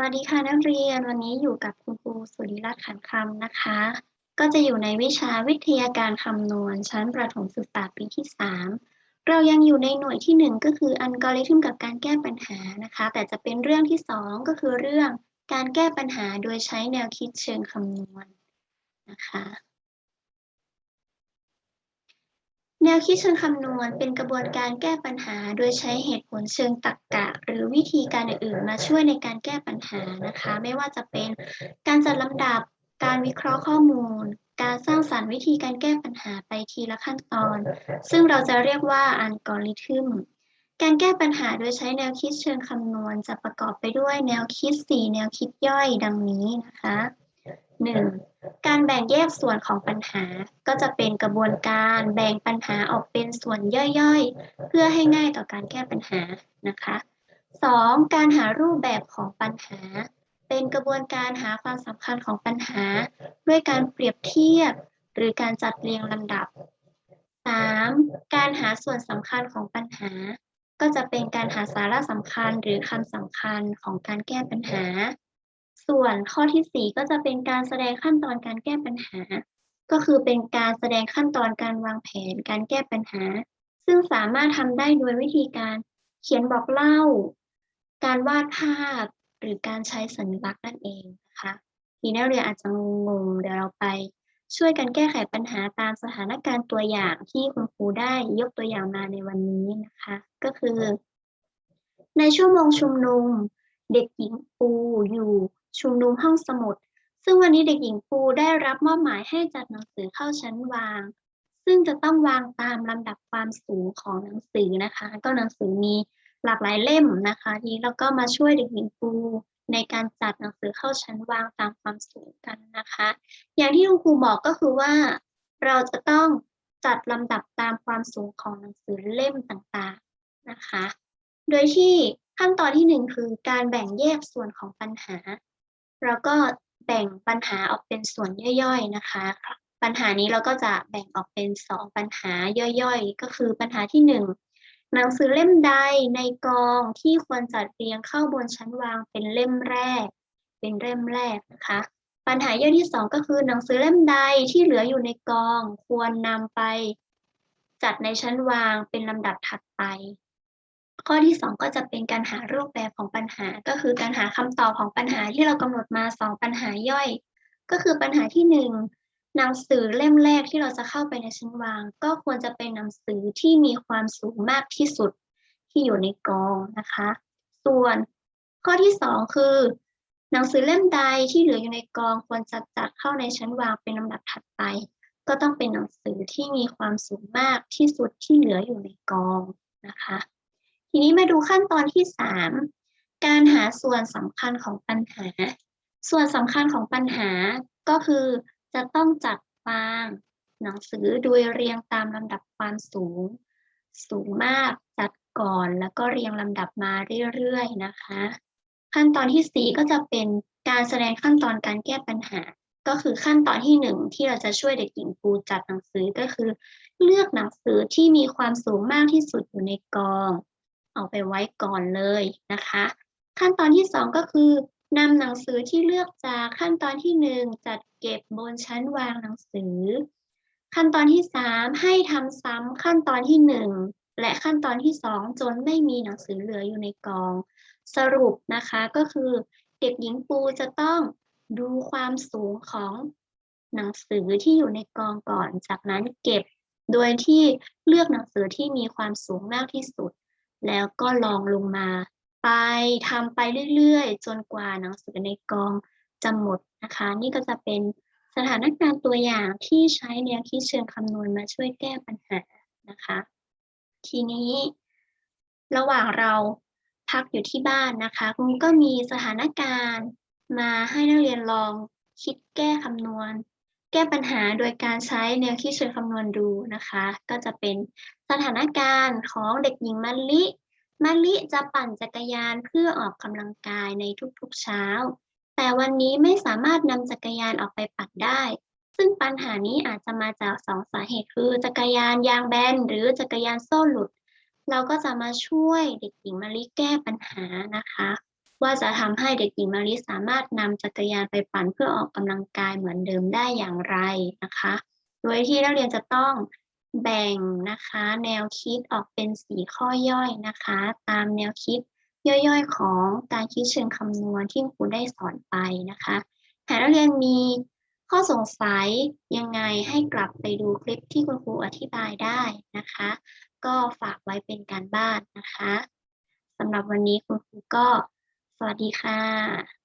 วัสดีค่ะนักเรียนวันนี้อยู่กับคุณครูสุริรัตน์ขันคำนะคะ ก็จะอยู่ในวิชาวิทยาการคำนวณ ชั้นประถมศึกษาปีที่ 3 เรายังอยู่ในหน่วยที่ 1 ก็คืออัลกอริทึมกับการแก้ปัญหานะคะ แต่จะเป็นเรื่องที่ 2 ก็คือเรื่องการแก้ปัญหาโดยใช้แนวคิดเชิงคำนวณนะคะ แนวคิดเชิงคำนวณเป็นกระบวนการแก้ปัญหา โดยใช้เหตุผลเชิงตรรกะ หรือวิธีการอื่นๆ มาช่วยในการแก้ปัญหานะคะ ไม่ว่าจะเป็นการจัดลำดับการวิเคราะห์ข้อมูล การสร้างสรรค์วิธีการแก้ปัญหาไปทีละขั้นตอน ซึ่งเราจะเรียกว่าอัลกอริทึมการแก้ปัญหาโดยใช้แนวคิดเชิงคำนวณ จะประกอบไปด้วยแนวคิด 4 แนวคิดย่อยดังนี้นะคะ 1. การแบ่งแยกส่วนของปัญหาก็จะเป็นกระบวนการแบ่งปัญหาออกเป็นส่วนย่อยๆ เพื่อให้ง่ายต่อการแก้ปัญหานะคะ 2. การหารูปแบบของปัญหา เป็นกระบวนการหาความสำคัญของปัญหา ด้วยการเปรียบเทียบ หรือการจัดเรียงลำดับ 3. การหาส่วนสำคัญของปัญหา ก็จะเป็นการหาสาระสำคัญหรือคำสำคัญของการแก้ปัญหา ส่วนข้อที่ 4 ก็จะเป็นการแสดงขั้นตอนการแก้ปัญหา ก็คือเป็นการแสดงขั้นตอนการวางแผนการแก้ปัญหา ซึ่งสามารถทำได้โดยวิธีการเขียนบอกเล่า การวาดภาพ หรือการใช้สัญลักษณ์นั่นเองนะคะทีนักเรียนอาจจะงงเดี๋ยวเราไปช่วยกันแก้ไขปัญหาตามสถานการณ์ตัวอย่างที่คุณครูได้ยกตัวอย่างมาในวันนี้นะคะ ก็คือ ในชั่วโมงชุมนุม เด็กหญิงปูอยู่ ชุมนุมห้องสมุด ซึ่งวันนี้เด็กหญิงปูได้รับมอบหมายให้จัดหนังสือเข้าชั้นวาง ซึ่งจะต้องวางตามลำดับความสูงของหนังสือนะคะ ก็หนังสือมีหลากหลายเล่มนะคะทีนี้เราก็มาช่วยเด็กหญิงปูในการจัดหนังสือเข้าชั้นวางตามความสูงกันนะคะ อย่างที่คุณครูบอกก็คือว่า เราจะต้องจัดลำดับตามความสูงของหนังสือเล่มต่างๆนะคะ โดยที่ขั้นตอนที่หนึ่งคือการแบ่งแยกส่วนของปัญหา เราก็แบ่งปัญหาออกเป็นส่วนย่อยๆนะคะ ปัญหานี้เราก็จะแบ่งออกเป็นสองปัญหาย่อยๆ ก็คือปัญหาที่หนึ่งหนังสือเล่มใดในกองที่ควรจัดเรียงเข้าบนชั้นวางเป็นเล่มแรก เป็นเล่มแรกนะคะ ปัญหาย่อยที่สองก็คือหนังสือเล่มใดที่เหลืออยู่ในกอง ควรนำไปจัดในชั้นวางเป็นลำดับถัดไป ข้อที่ 2 ก็จะเป็นการหารูปแบบของปัญหา ก็คือการหาคำตอบของปัญหาที่เรากำหนดมา 2 ปัญหาย่อย ก็คือปัญหาที่ 1 หนังสือเล่มแรกที่เราจะเข้าไปในชั้นวาง ก็ควรจะเป็นหนังสือที่มีความสูงมากที่สุดที่อยู่ในกองนะคะ ส่วนข้อที่ 2 คือ หนังสือเล่มใดที่เหลืออยู่ในกองควรจะจัดเข้าในชั้นวางเป็นลำดับถัดไป ก็ต้องเป็นหนังสือที่มีความสูงมากที่สุดที่เหลืออยู่ในกองนะคะ ทีนี้มาดูขั้นตอนที่ 3 การหาส่วนสำคัญของปัญหา ส่วนสำคัญของปัญหาก็คือจะต้องจัดวางหนังสือโดยเรียงตามลำดับความสูง สูงมากจัดก่อนแล้วก็เรียงลำดับมาเรื่อยๆนะคะ ขั้นตอนที่ 4 ก็จะเป็นการแสดงขั้นตอนการแก้ปัญหา ก็คือขั้นตอนที่ 1 ที่เราจะช่วยเด็กหญิงปูจัดหนังสือก็คือ เลือกหนังสือที่มีความสูงมากที่สุดอยู่ในกอง เอาไปไว้ก่อนเลยนะคะ ขั้นตอนที่ 2 ก็คือนำหนังสือที่เลือกจากขั้นตอนที่ 1 จัดเก็บบนชั้นวางหนังสือ ขั้นตอนที่ 3 ให้ทำซ้ำขั้นตอนที่ 1 และขั้นตอนที่ 2 จนไม่มีหนังสือเหลืออยู่ในกอง สรุปนะคะก็คือเด็กหญิงปูจะต้องดูความสูงของหนังสือที่อยู่ในกองก่อน จากนั้นเก็บโดยที่เลือกหนังสือที่มีความสูงมากที่สุด แล้วก็ลองลงมา ไปทำไปเรื่อยๆ จนกว่าหนังสือในกองจะหมดนะคะ นี่ก็จะเป็นสถานการณ์ตัวอย่างที่ใช้แนวคิดเชิงคำนวณมาช่วยแก้ปัญหานะคะ ทีนี้ ระหว่างเราพักอยู่ที่บ้านนะคะคุณก็มีสถานการณ์มาให้นักเรียนลองคิดแก้คำนวณ แก้ปัญหาโดยการใช้แนวคิดเชิงคำนวณดูนะคะ ก็จะเป็น สถานการณ์ของเด็กหญิงมะลิมะลิจะปั่นจักรยานเพื่อออกกำลังกายในทุกๆเช้า แต่วันนี้ไม่สามารถนำจักรยานออกไปปั่นได้ ซึ่งปัญหานี้อาจจะมาจากสองสาเหตุคือจักรยานยางแบนหรือจักรยานโซ่หลุด เราก็จะมาช่วยเด็กหญิงมะลิแก้ปัญหานะคะ ว่าจะทำให้เด็กหญิงมาริสามารถนำจักรยานไปปั่นเพื่อออกกำลังกายเหมือนเดิมได้อย่างไรนะคะ โดยที่นักเรียนจะต้อง แบ่งนะคะแนวคิดออกเป็นสี่ข้อย่อยนะคะ ตามแนวคิดย่อยๆ ของการคิดเชิงคำนวณที่ครูได้สอนไปนะคะหากนักเรียนมีข้อสงสัยยังไงให้กลับไปดูคลิปที่คุณครูอธิบายได้นะคะ ก็ฝากไว้เป็นการบ้านนะคะสำหรับวันนี้คุณครูก็สวัสดีค่ะ